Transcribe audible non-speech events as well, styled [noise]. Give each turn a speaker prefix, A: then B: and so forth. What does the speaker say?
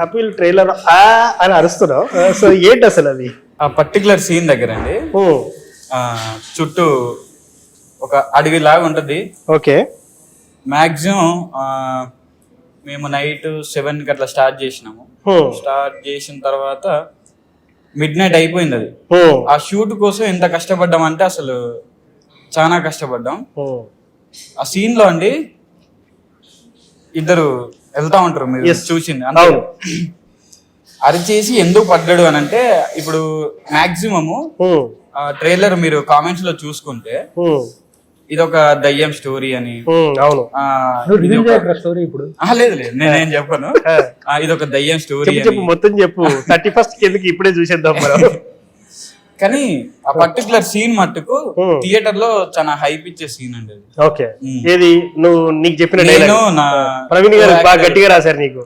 A: Kapil trailer ఆ అని అరుస్తున్నావు. సో ఏంటి అసలు అది?
B: ఆ పర్టికులర్ సీన్ దగ్గర అండి. ఆ, చుట్టూ ఒక అడవి లాగా ఉంటుంది.
A: ఓకే.
B: మ్యాక్సిమం మేము నైట్ సెవెన్కి అట్లా స్టార్ట్ చేసినాము. స్టార్ట్ చేసిన తర్వాత మిడ్ నైట్ అయిపోయింది అది. ఆ షూట్ కోసం ఎంత కష్టపడ్డాం అంటే అసలు చాలా కష్టపడ్డాం. ఆ సీన్లో అండి ఇద్దరు వెళ్తా ఉంటారు మీరు. చూసింది. అంటే
A: అవును.
B: అరిచేసి ఎందుకు పడ్డాడు అని అంటే ఇప్పుడు మాక్సిమము
A: ఉమ్,
B: ట్రైలర్ మీరు కామెంట్స్లో చూసుకుంటే
A: ఉమ్,
B: ఇది ఒక దయ్యం స్టోరీ అని.
A: ఉమ్, అవును.
C: స్టోరీ ఇప్పుడు?
B: లేదు లేదు. నేనేం చెప్పను. [laughs] ఇది ఒక దయ్యం స్టోరీ
A: చెప్పు
B: అని.
A: చెప్పు మొత్తం చెప్పు. థర్టీ ఫస్ట్ కిందకి ఇప్పుడే చూసేద్దాం మనం? [laughs]
B: కానీ ఆ పర్టికులర్ సీన్ మట్టుకు
A: Hmm.
B: థియేటర్లో చాలా హైప్ ఇచ్చే సీన్ అండి
A: ఓకే.
B: ఉమ్.
A: ఏది? నువ్వు నీకు చెప్పిన
B: నేను నా
A: ప్రవీణ్ గారు బాగా గట్టిగా రాశారు నీకు.